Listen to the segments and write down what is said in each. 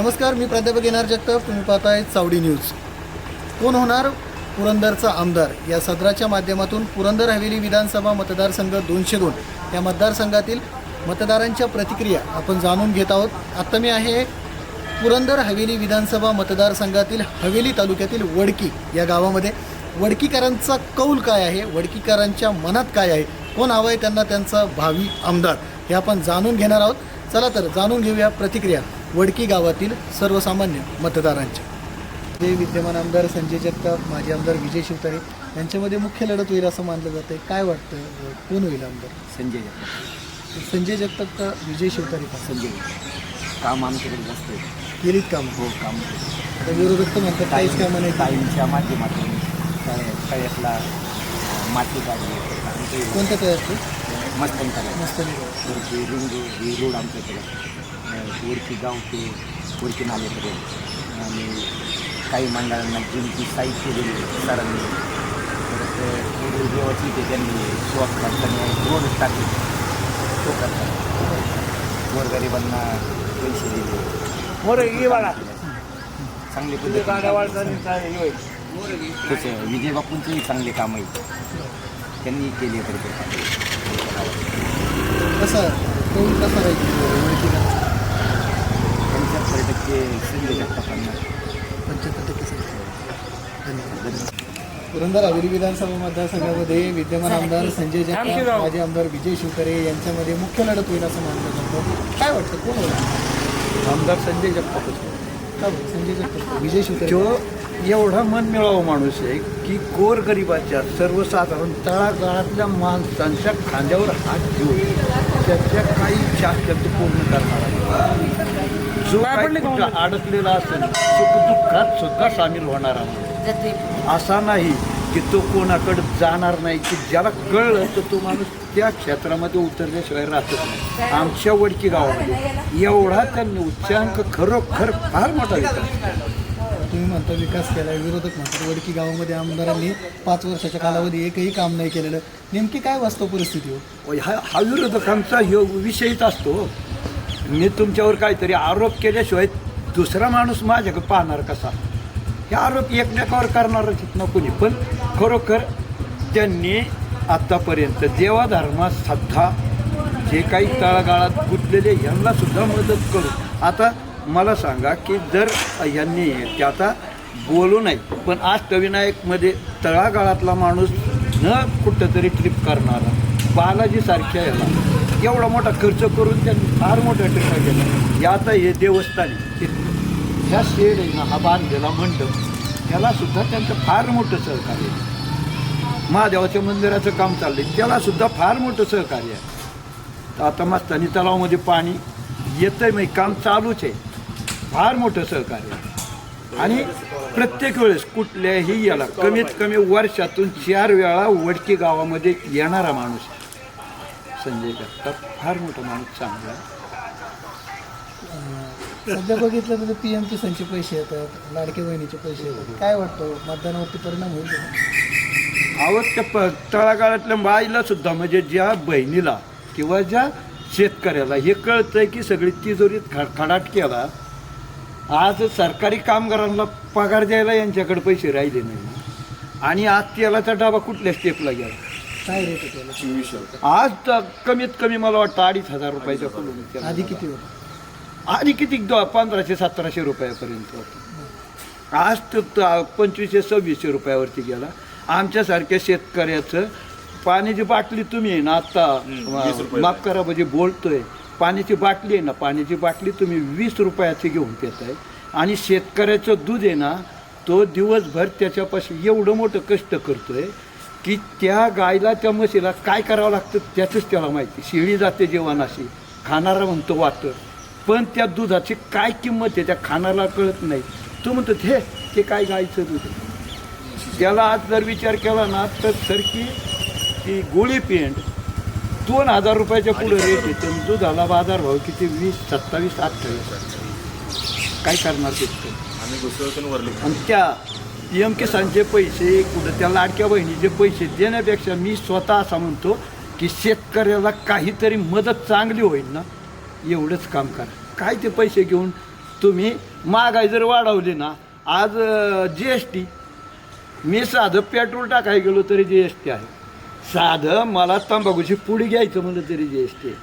नमस्कार मी प्राध्यापक येणार जगताप. तुम्ही पाहताय चावडी न्यूज. कोण होणार? पुरंदरचा आमदार. या सदराच्या माध्यमातून पुरंदर हवेली विधानसभा मतदारसंघ दोनशे दोन. या मतदारसंघातील मतदारांच्या प्रतिक्रिया आपण जाणून घेत आहोत. आत्ता मी आहे पुरंदर हवेली विधानसभा मतदारसंघातील हवेली तालुक्यातील वडकी या गावामध्ये. वडकीकरांचा कौल काय आहे? वडकीकरांच्या मनात काय आहे? कोण हवं आहे त्यांना त्यांचा भावी आमदार? हे आपण जाणून घेणार आहोत. चला तर जाणून घेऊया प्रतिक्रिया. वडकी गावातील सर्वसामान्य मतदारांच्या जे विद्यमान आमदार संजय जगताप माजी आमदार विजय शिवतारे यांच्यामध्ये मुख्य लढत होईल असं मानलं जातं काय वाटतं कोण होईल आमदार? संजय जगताप. संजय जगताप का विजय शिवतारे का? संजय. काम आमच्याकडे जास्त आहे. केलीत काम? हो काम आता विरोधक तर म्हणतात काहीच कामं नाही. ताईंच्या माध्यमातून अं, माती काढली ते कोणत्या तळ्यात मस्तन मस्त नाही वरची रिंग ही रोड आमच्याकडे. अं, वरची गाव ते वरची नालेपर्यंत आणि काही मंडळांना जिमची साहित्य दिली सरांनी. परत देवाची ते त्यांनी शॉप करताना रोड टाकले तो करतात. गोरगरिबांना पैसे दिले. चांगले पद्धतीने तसं विजय बापूंचेही चांगले काम आहे. त्यांनी केले तर कसा कसा वडकीकरांचा पंच्याहत्तर टक्के पंच्याहत्तर टक्के. धन्यवाद. पुरंदर हवेली विधानसभा मतदारसंघामध्ये विद्यमान आमदार संजय जगताप माजी आमदार विजय शिवकरे यांच्यामध्ये मुख्य लढत होईल असं मानलं जातं. काय वाटतं? कोण होईल? आमदार संजय बरं? संजय जगताप. विजय शिवकरे. एवढा मन मिळावा माणूस आहे की गोरगरिबाच्या सर्वसाधारण तळागाळातल्या माणसांच्या खांद्यावर हात घेऊन त्याच्या काही तो पूर्ण करणारा जो काही कुठं अडकलेला असेल सुख दुःखात सुद्धा सामील होणारा असा नाही की तो कोणाकडे जाणार नाही की ज्याला कळलं तर तो माणूस त्या क्षेत्रामध्ये उतरल्याशिवाय राहतच नाही. आमच्या वडकी गावामध्ये एवढा त्यांनी उच्चांक खरोखर फार मोठा विकास तुम्ही म्हणता विकास केला विरोधक म्हणतात. वडकी गावामध्ये आमदारांनी पाच वर्षाच्या कालावधी एकही काम नाही केलेलं. नेमकी काय वास्तव परिस्थिती हो? हा हा विरोधकांचा ह्यो विषयच असतो. मी तुमच्यावर काहीतरी आरोप केल्याशिवाय दुसरा माणूस माझ्याकडे पाहणार कसा? हे आरोप एकमेकावर करणारच आहेत ना पण खरोखर त्यांनी आत्तापर्यंत देवाधर्मात सध्या जे काही तळागाळात गुंतलेले यांना सुद्धा मदत करू. आता मला सांगा की जर यांनी ते आता बोलू नाही पण अष्टविनायकमध्ये तळागाळातला माणूस न कुठंतरी ट्रिप करणारा बालाजीसारख्या याला एवढा मोठा खर्च करून त्यांनी फार मोठा टिका केला हे आता हे देवस्थान ह्या शेड आहे ना हा बांधलेला मंडप त्याला सुद्धा त्यांचं फार मोठं सहकार्य आहे. महादेवाच्या मंदिराचं काम चाललंय त्याला सुद्धा फार मोठं सहकार्य आहे आता मस्तानी तलावामध्ये पाणी येतंय म्हणजे काम चालूच आहे फार मोठं सहकार्य आहे. आणि प्रत्येक वेळेस कुठल्याही याला कमीत कमी वर्षातून चार वेळा वडकी गावामध्ये येणारा माणूस आहे. संजय जगताप फार मोठा माणूस चांगला आहे. सध्या बघितलं तर पी एम किसानचे पैसे येतात लाडके बहिणीचे पैसे येतात. काय वाटतं? मतदानावरती परिणाम होईल का? अहो त्या प तळागाळातल्या बाईला सुद्धा म्हणजे ज्या बहिणीला किंवा ज्या शेतकऱ्याला हे कळतंय की सगळी तिजोरीत खड खडाट केला. आज सरकारी कामगारांना पगार द्यायला यांच्याकडे पैसे राहिले नाही. आणि आज तेलाचा डबा कुठल्या स्टेपला गेला? काय रेट आहे त्याला आज तर कमीत कमी मला वाटतं अडीच हजार रुपयाच्या तेल आधी. किती होतं? आधी किती? दो पंधराशे सतराशे रुपयापर्यंत होतं. आज तर त- पंचवीसशे सव्वीसशे रुपयावरती गेला. आमच्यासारख्या शेतकऱ्याचं पाण्याची बाटली तुम्ही आहे ना आत्ता माफ करा म्हणजे बोलतोय. पाण्याची बाटली आहे ना पाण्याची बाटली तुम्ही वीस रुपयाची घेऊन पिताय आणि शेतकऱ्याचं दूध आहे ना तो दिवसभर त्याच्यापासून एवढं मोठं कष्ट करतोय. की त्या गायला त्या म्हशीला काय करावं लागतं त्याचंच त्याला माहिती. शिळी जाते जेवणाशी खाणारा म्हणतो वाटर पण त्या दुधाची काय किंमत आहे त्या खाणारा कळत नाही. तो म्हणतो हे ते काय गायचं दूध आहे?" त्याला आज जर विचार केला ना तर सरकी ती गोळी पेंट दोन हजार रुपयाच्या पुढे रेट येते दुधाला बाजारभाव किती? वीस सत्तावीस अठ्ठावीस. काय करणार शेतकरी आणि त्या पी एम किसानचे पैसे कुठं त्या लाडक्या बहिणीचे पैसे देण्यापेक्षा मी स्वतः असा म्हणतो की शेतकऱ्याला काहीतरी मदत चांगली होईल ना एवढंच काम करा. काय ते पैसे घेऊन तुम्ही महागाई जर वाढवली ना आज जी एस टी मी साधं पेट्रोल टाकायला गेलो तरी जी एस टी आहे. साधं मला तंबाखूची पुडी घ्यायचं म्हणलं तरी जी एस टी आहे.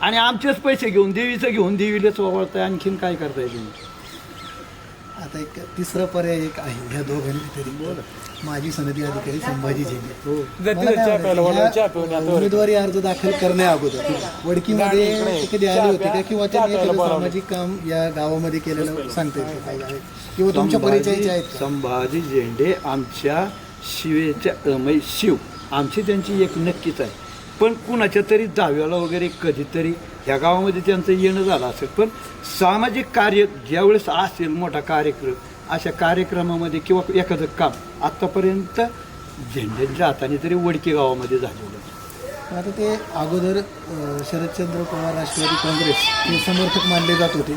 आणि आमचेच पैसे घेऊन देवीचं घेऊन देवीलाच वावळताय आणखीन काय करताय तुम्ही? आता एक तिसरा पर्याय एक आहे ह्या दोघांनी तरी. बोल. माजी सनदी अधिकारी संभाजी झेंडे. ह्या उमेदवारी अर्ज दाखल करण्या अगोदर वडकीमध्ये ते कधी आले होते का? किंवा त्यांनी एखादं सामाजिक काम या गावामध्ये केलेलं सांगता किंवा तुमच्या परिचयाचे आहेत का? संभाजी झेंडे आमच्या शिवेच्या म्हणजे शिव. आमची त्यांची एक नक्कीच आहे. पण कुणाच्या तरी दहाव्याला वगैरे कधीतरी ह्या गावामध्ये त्यांचं येणं झालं असेल पण सामाजिक कार्य ज्यावेळेस असेल मोठा कार्यक्रम अशा कार्यक्रमामध्ये किंवा एखादं काम आत्तापर्यंत झेंड्यांच्या हाताने तरी वडकी गावामध्ये झालेलं आता ते अगोदर शरदचंद्र पवार राष्ट्रवादी काँग्रेस हे समर्थक मानले जात होते.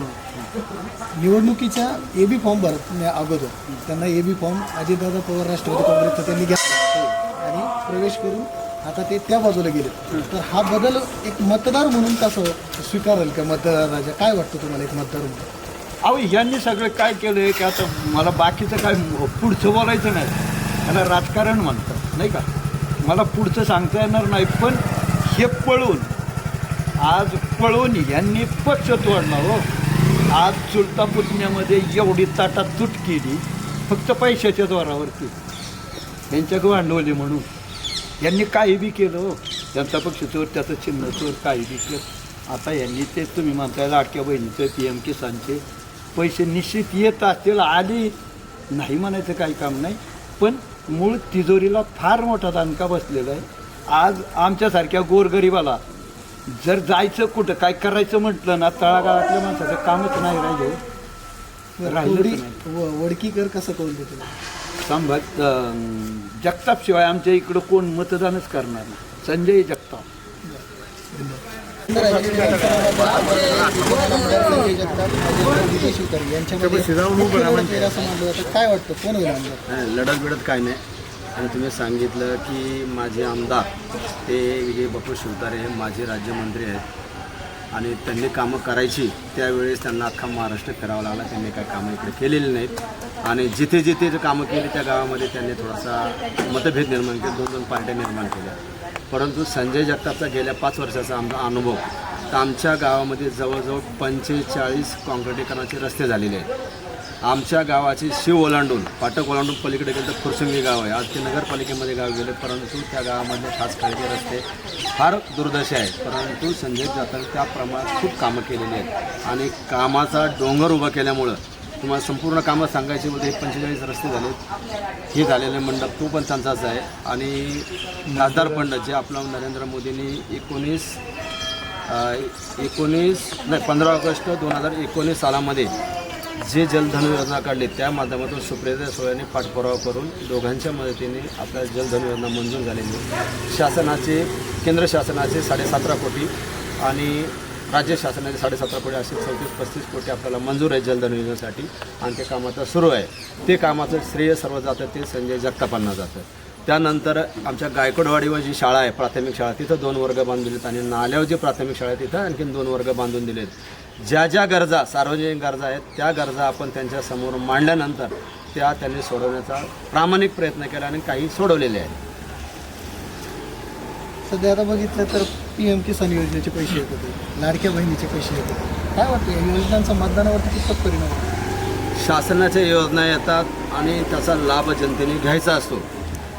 निवडणुकीच्या ए बी फॉर्म भरत अगोदर त्यांना A B form Ajitdada Pawar Rashtrawadi काँग्रेसचा त्यांनी घेतला. आणि प्रवेश करून आता ते त्या बाजूला गेले. तर हा बदल एक मतदार म्हणून कसं स्वीकारेल का मतदाराच्या काय वाटतं तुम्हाला एक मतदार म्हणून? अहो यांनी सगळं काय केलं आहे की आता मला बाकीचं काय पुढचं बोलायचं नाही. त्याला राजकारण म्हणतात नाही का? मला पुढचं सांगता येणार नाही पण हे पळून आज पळून यांनी पक्ष तोडला हो. आज चुलता पुतण्यामध्ये एवढी ताटात तुट केली फक्त पैशाच्या जोरावरती. यांच्या भांडवली म्हणून. यांनी काही बी केलं हो. जनता पक्ष चोर त्याचं चिन्ह चोर काही बी केलं. आता यांनी ते तुम्ही म्हणताय लाडक्या बहिणीचं पी एम किसानचे. पैसे निश्चित येत असतील आली. नाही म्हणायचं काही काम नाही. पण मूळ तिजोरीला फार मोठा दणका बसलेला आहे. आज आमच्यासारख्या गोरगरिबाला जर जायचं कुठं काय करायचं म्हटलं ना तळागाळातल्या माणसाचं कामच नाही राहिलं नाही. व- वडकीकर कसं कौल देतो संभाज जगताप शिवाय आमच्या इकडं कोण मतदानच करणार नाही. संजय जगताप. काय वाटतं? कोण लढत बिडत काय नाही. आणि तुम्ही सांगितलं की माझे आमदार ते विजय बापू शिवतारे हे माझे राज्यमंत्री आहेत. आणि त्यांनी कामं करायची त्यावेळेस त्यांना अख्खा महाराष्ट्र फिरावा लागला. त्यांनी काही कामं इकडे केलेली नाहीत. आणि जिथे जिथे जे कामं केली त्या गावामध्ये त्यांनी थोडासा मतभेद निर्माण केले. दोन दोन पार्ट्या निर्माण केल्या. परंतु संजय जगतापचा गेल्या पाच वर्षाचा आमचा अनुभव तर आमच्या गावामध्ये जवळजवळ पंचेचाळीस काँक्रिटीकरणाचे रस्ते झालेले आहेत. आमच्या गावाची शिव ओलांडून पाटक ओलांडून पलीकडे गेलं तर फुरसुंगी गाव आहे. आज ते नगरपालिकेमध्ये गाव गेले परंतु त्या गावामध्ये खास काळजी रस्ते फार दुर्दशा आहेत. परंतु संजय जाताना त्या प्रमाणात खूप कामं केलेली आहेत. आणि कामाचा डोंगर उभा केल्यामुळं तुम्हाला संपूर्ण कामं सांगायची होते पंचेचाळीस रस्ते झाले. हे झालेले मंडप तो पण त्यांचाच आहे. आणि खासदार फंड जे आपलं नरेंद्र मोदींनी एकोणीस एकोणीस नाही पंधरा ऑगस्ट दोन हजार एकोणीस सालामध्ये जे जलधन योजना काढली त्या माध्यमातून सुप्रिया सोयाने पाठपुरावा करून दोघांच्या मदतीने आपल्या जलधन योजना मंजूर झालेली शासनाचे केंद्र शासनाचे साडेसतरा कोटी आणि राज्य शासनाचे साडेसतरा कोटी असे चौतीस पस्तीस कोटी आपल्याला मंजूर आहे जलधन योजनेसाठी आणि ते कामाचं सुरू आहे. ते कामाचं श्रेय सर्व जातं ते संजय जगतापांना जातं. त्यानंतर आमच्या गायकवाडवाडीवर जी शाळा आहे प्राथमिक शाळा तिथं दोन वर्ग बांधून दिलेत आणि नाल्यावर जी प्राथमिक शाळा आहे तिथं आणखीन दोन वर्ग बांधून दिलेत. ज्या ज्या गरजा सार्वजनिक गरजा आहेत त्या गरजा आपण त्यांच्यासमोर मांडल्यानंतर त्या त्यांनी सोडवण्याचा प्रामाणिक प्रयत्न केला आणि काही सोडवलेले आहेत. सध्या आता बघितलं तर पी एम किसान योजनेचे पैसे येत होते लाडक्या बहिणीचे पैसे येत होते. काय वाटतं या योजनांचा मतदानावरती कितपत परिणाम होतो? शासनाच्या योजना येतात आणि त्याचा लाभ जनतेने घ्यायचा असतो.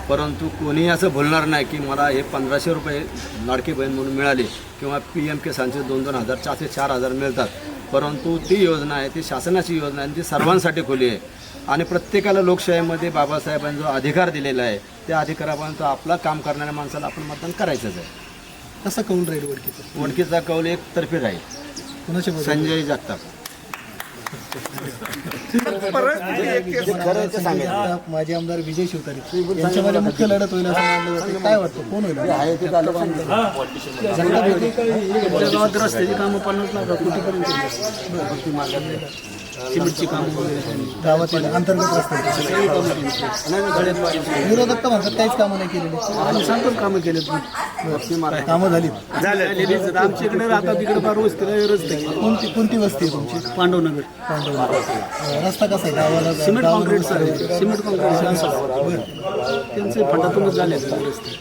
परंतु कोणीही असं बोलणार नाही की मला हे पंधराशे रुपये लाडकी बहीण म्हणून मिळाले किंवा पी एम किसानचे दोन दोन हजार चार ते चार हजार मिळतात. परंतु ती योजना आहे ती शासनाची योजना आहे ती सर्वांसाठी खुली आहे. आणि प्रत्येकाला लोकशाहीमध्ये बाबासाहेबांनी जो अधिकार दिलेला आहे त्या अधिकारापर्यंत आपलं काम करणाऱ्या माणसाला आपण मतदान करायचंच आहे. कसं कौल राहील वडकीचं? वडकीचा कौल एक तर्फी राहील? संजय जगताप. माजी आमदार विजय शिवतारे यांच्यामध्ये मुख्य लढत होईल असं मानलं जातं. काय वाटतं? कोण होईल? आमच्या गावात रस्त्याची कामं पन्नास लाख कोटीपर्यंत. सिमेंटची कामं वगैरे गावातील अंतर्गत रस्ते विरोधक तर म्हणतात काहीच कामं नाही केलेली. आम्ही सांगतो ना कामं केलेत? मी कामं झाली आमच्या इकडे आता तिकडे फार वस्तीला रस्ते. कोणती कोणती वस्ती आहे तुमची? पांडवनगर अं, रस्ता कसा आहे? गावाला सिमेंट कॉन्क्रीटचं आहे. सिमेंट कॉन्क्रीट त्यांचे फटातूनच झाले रस्ते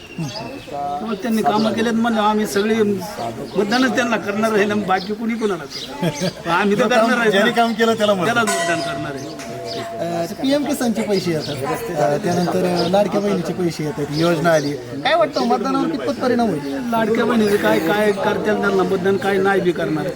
त्यामुळे त्यांनी कामं केलेत म्हणलं आम्ही सगळे मतदानच त्यांना करणार आहे ना बाकी कुणी कोणाला आम्ही तर करणार आहे. काम केलं त्याला म्हणतात. त्यालाच मतदान करणार आहे. पी एम किसानचे पैसे येतात. अं, त्यानंतर लाडक्या बहिणीचे पैसे येतात. योजना आली. काय वाटतं मतदानावर कितपत परिणाम होईल? लाडक्या बहिणीचे काय काय करतील त्यांना मतदान काय नाही बी करणार.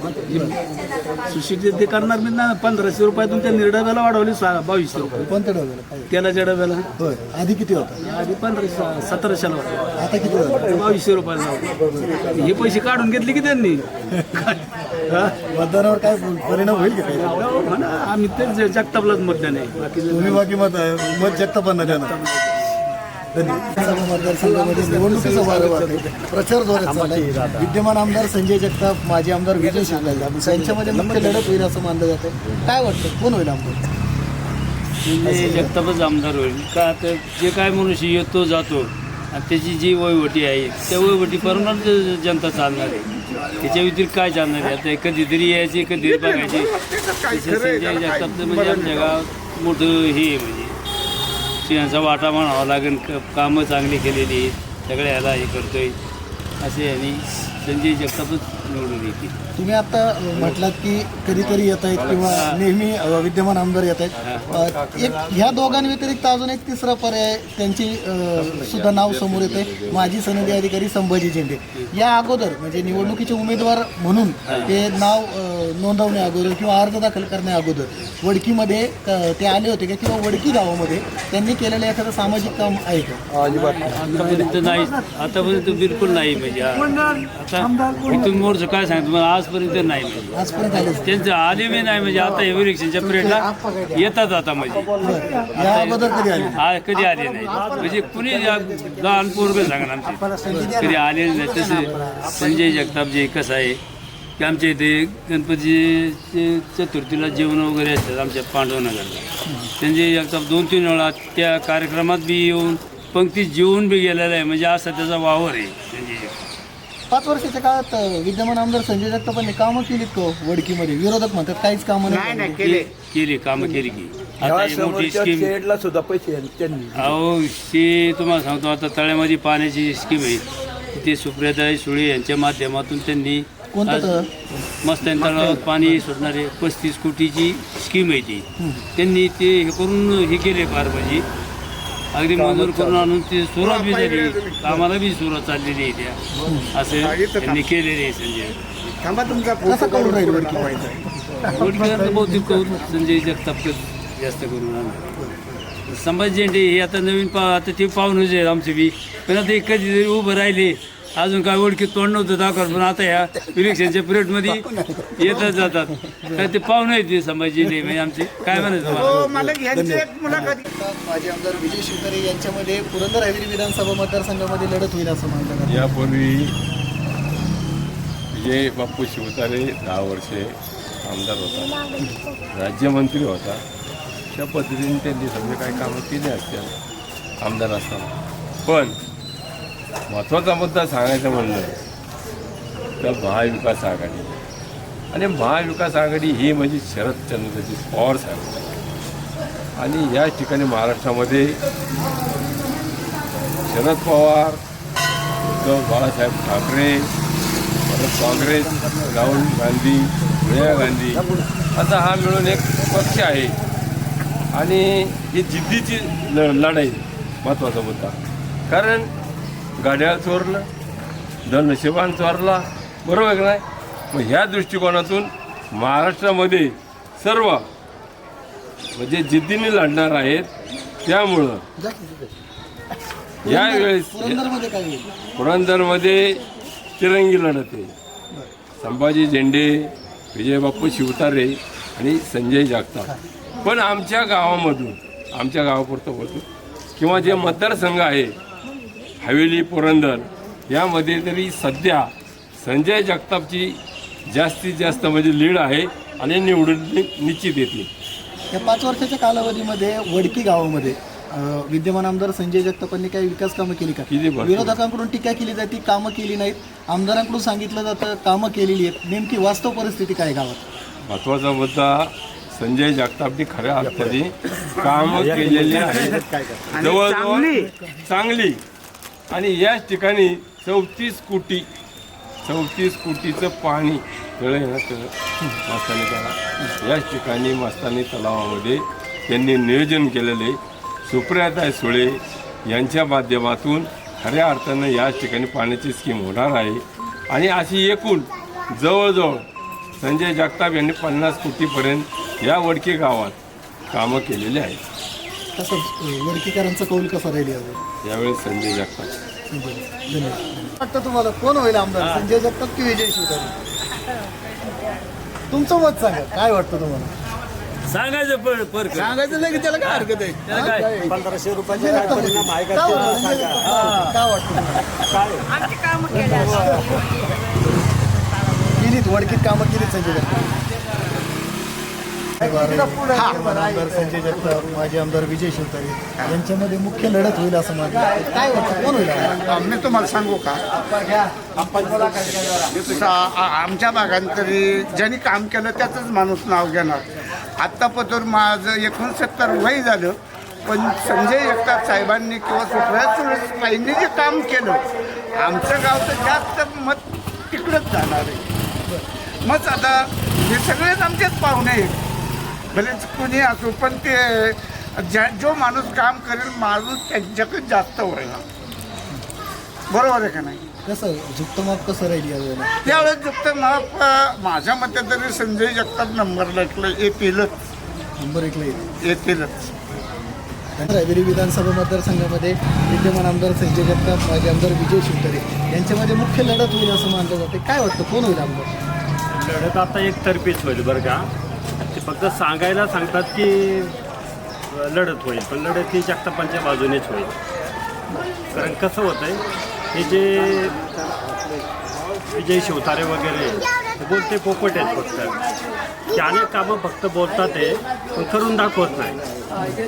सुशिक्षित ते करणार मी ना पंधराशे रुपयातून त्या निर्डब्याला वाढवली सा- बावीसशे रुपये. कोणत्या डोळ्याला काय? तेलाच्या डब्याला? होय. आधी किती होता? आधी पंधराशे सतराशेला होते. आता किती होता? बावीसशे रुपयाला लावले. हे पैसे काढून घेतले की त्यांनी? मतदानावर काय परिणाम होईल का काही? म्हणा, आम्ही तेच जगतापलाच मतदान आहे बाकी तुम्ही बाकी मत मत जगतापांना देणार. धन्यवाद. मतदारसंघामध्ये निवडणुकीचं वारं वाहतंय. प्रचार जोरात चाललाय. विद्यमान आमदार संजय जगताप माजी आमदार विजय शिवलाल त्यांच्यामध्ये मुख्य लढत होईल असं मानलं जातं काय वाटतं? कोण होईल आमदार? म्हणजे जगतापच आमदार होईल. का तर जे काय मनुष्य येतो जातो. आणि त्याची जी वयवटी आहे त्या वयवटीपर्यंत जनता चालणार आहे त्याच्या व्यतिरिक्त काय चालणार आहे? आता कधीतरी यायची कधीतरी बघायची संजय जगतापचं म्हणजे आमच्या गावात मोठं हे आहे म्हणजे. सिंहाचा वाटा म्हणावा लागेल कामं चांगली केलेली आहेत सगळ्या ह्याला हे करतोय. असे आणि संजय जगतापच निवडून येतील. तुम्ही आता म्हटलात की कधीतरी येत आहेत किंवा नेहमी अ, विद्यमान आमदार येत आहेत. अ, एक ह्या दोघांव्यतिरिक्त अजून एक तिसरा पर्याय त्यांची अ, सुद्धा नाव समोर येते माजी सनदी अधिकारी संभाजी झेंडे. या अगोदर म्हणजे निवडणुकीचे उमेदवार म्हणून ते नाव अ, नोंदवण्या अगोदर किंवा अर्ज दाखल करण्या अगोदर वडकीमध्ये अ, ते आले होते का? किंवा वडकी गावामध्ये त्यांनी केलेलं एखादं सामाजिक काम आहे का? आतापर्यंत नाही. आतापर्यंत बिलकुल नाही. म्हणजे आता इथून मोरचं काय सांगतो मला आजपर्यंत नाही म्हणजे आजपर्यंत आले त्यांचं आले मी नाही म्हणजे आता हे इलेक्शनच्या पिरियडला येतात आता म्हणजे. या अगोदर कधी आले? हा कधी आले नाही. म्हणजे कुणी या- लहान पोरग सांगणार आमचे. कधी आले नाही तसे संजय जगताप जे कसं आहे की आमच्या इथे गणपतीचे चतुर्थीला जेवण वगैरे असतात आमच्या पांडवनगरला. संजय जगताप दोन तीन वेळा त्या कार्यक्रमात बी येऊन पंक्तीत जेवून बी गेलेला आहे. म्हणजे असा त्याचा वावर आहे संजय जगताप. पाच वर्षाच्या काळात विद्यमान आमदार संजय जगतापांनी कामं केलीत का? वडकीमध्ये? विरोधक म्हणतात काहीच कामं नाही केली. केली कामं केली की. आता ह्या ही मोठी समोरच्या स्कीम शेडला सुद्धा पैसे आहेत त्यांनी. अहो ते तुम्हाला सांगतो आता तळ्यामध्ये पाण्याची स्कीम आहे. ते सुप्रियाताई सुळे यांच्या माध्यमातून त्यांनी कोणतं आज तळ? मस्त तळावर पाणी सोडणारे पस्तीस कोटीची स्कीम आहे ती. त्यांनी ते हे करून हे केले फार म्हणजे. अगदी मंजूर करून आणून ते सुरुवात बी झाली कामाला बी सुरुवात चाललेली आहे त्या. असं त्यांनी केलेले आहे संजय. राहील कौल संजय जगताप जास्त करून आणलं. संभाजी झेंडे हे आता नवीन पा आता ते पाहुणेच आहेत आमचे बी. पण आता हे कधीतरी उभं राहिले. अजून काय ओळखीत तोंड नव्हतं दाखवत पण आता ह्या इलेक्शनच्या पिरियडमध्ये येतच जातात. काय ते पाहुणे आहेत ते संभाजी झेंडे म्हणजे आमचे. काय म्हणायचं मला माजी आमदार विजय शिवतारे यांच्यामध्ये पुरंदर हवेली विधानसभा मतदारसंघामध्ये लढत होईल असं मानलं जातं यापूर्वी विजय बाप्पू शिवतारे दहा वर्षे आमदार होता. राज्यमंत्री होता. त्या पद्धतीने त्यांनी सगळे काही कामं केली असतील आमदार असताना. पण महत्त्वाचा मुद्दा सांगायचं म्हणलं तर महाविकास आघाडी. आणि महाविकास आघाडी ही म्हणजे शरदचंद्रजी पवार साहेब. आणि या ठिकाणी महाराष्ट्रामध्ये शरद पवार उद्धव बाळासाहेब ठाकरे परत काँग्रेस राहुल गांधी सोनिया गांधी असा हा मिळून एक पक्ष आहे. आणि ही जिद्दीची ल लढाई महत्त्वाचा मुद्दा. कारण गाड्या चोरलं धनशिवान चोरला. बरोबर आहे का नाही? मग ह्या दृष्टिकोनातून महाराष्ट्रामध्ये सर्व म्हणजे जिद्दीने लढणार आहेत त्यामुळं यावेळेस पुरंदरमध्ये तिरंगी लढत आहे. संभाजी झेंडे विजयबापू शिवतारे आणि संजय जगताप. पण आमच्या गावामधून आमच्या गावापुरतं बोलतो किंवा जे मतदारसंघ आहे हवेली पुरंदर यामध्ये तरी सध्या संजय जगतापची जास्तीत जास्त म्हणजे लीड आहे आणि निवडून निश्चित येतील. या पाच वर्षाच्या कालावधीमध्ये वडकी गावामध्ये विद्यमान आमदार संजय जगतापांनी काही विकास कामं केली का. विरोधकांकडून टीका केली जाते कामं केली नाहीत. आमदारांकडून सांगितलं जातं कामं केलेली आहेत. नेमकी वास्तव परिस्थिती काय गावात? महत्त्वाचा मुद्दा संजय जगतापनी खऱ्या अर्थाने काम केलेली आहेत. जवळजवळ चांगली. आणि याच ठिकाणी चौतीस कोटी चौतीस कोटीचं पाणी तळ ना तळ मस्तानी तलाव याच ठिकाणी मस्तानी तलावामध्ये त्यांनी नियोजन केलेले सुप्रियाताई सुळे यांच्या माध्यमातून खऱ्या अर्थानं याच ठिकाणी पाण्याची स्कीम होणार आहे. आणि अशी एकूण जवळजवळ संजय जगताप यांनी पन्नास कोटीपर्यंत या वडके गावात कामं केलेली आहेत. कसं वडकीकरांचा कौल कसा राहील यावर? यावेळेस संजय जगताप. धन्यवाद. वाटतं तुम्हाला कोण होईल आमदार? संजय जगताप की विजय शिवतारे? तुमचं मत सांगा काय वाटतं तुम्हाला? सांगायचं पर पर सांगायचं नाही की त्याला काय हरकत आहे? पंधराशे रुपयाचे का? वाटतं तुम्हाला? केलीत वडकीत कामं केलीत संजय जगताप? आमदार संजय जगताप माजी आमदार विजय शिवतारे यांच्यामध्ये मुख्य लढत होईल असं मानलं काय वाटतं? कोण होईल? मी तुम्हाला सांगू का? आ- आमच्या भागात तरी ज्यांनी काम केलं त्याचंच माणूस नाव घेणार. आत्तापतूर माझं एकोणसत्तर वय झालं पण संजय जगताप साहेबांनी किंवा सुप्रिया सुळेबाईंनी जे काम केलं आमचं गाव तर जास्त मत तिकडंच जाणार आहे. मग आता हे सगळेच आमचेच पाहुणे आहेत. भलेच कुणी असो पण ते ज्या जो माणूस काम करेल माणूस त्यांच्याकडे जास्त होईल. बरोबर आहे का नाही? कसं झुकतं माप कसं राहील यावेळेला त्यावेळेस फक्त मला माझ्या मते तरी संजय जगताप नंबर लागलं येतीलच. नंबर एकला येईल येतीलच. रायबेरी विधानसभा मतदारसंघामध्ये विद्यमान आमदार संजय जगताप माजी आमदार विजय शिवतरे. यांच्यामध्ये मुख्य लढत होईल असं मानलं जाते. काय वाटतं? कोण होईल आमदार? लढत आता एकतर्फीच होईल बरं का. ते फक्त सांगायला सांगतात की लढत होईल. पण लढत ही जगतापांच्या बाजूनेच होईल. कारण कसं होतं आहे हे जे विजय शिवतारे वगैरे बोलते पोपट आहेत फक्त. त्याने अनेक कामं फक्त बोलतात आहे पण करून दाखवत नाही.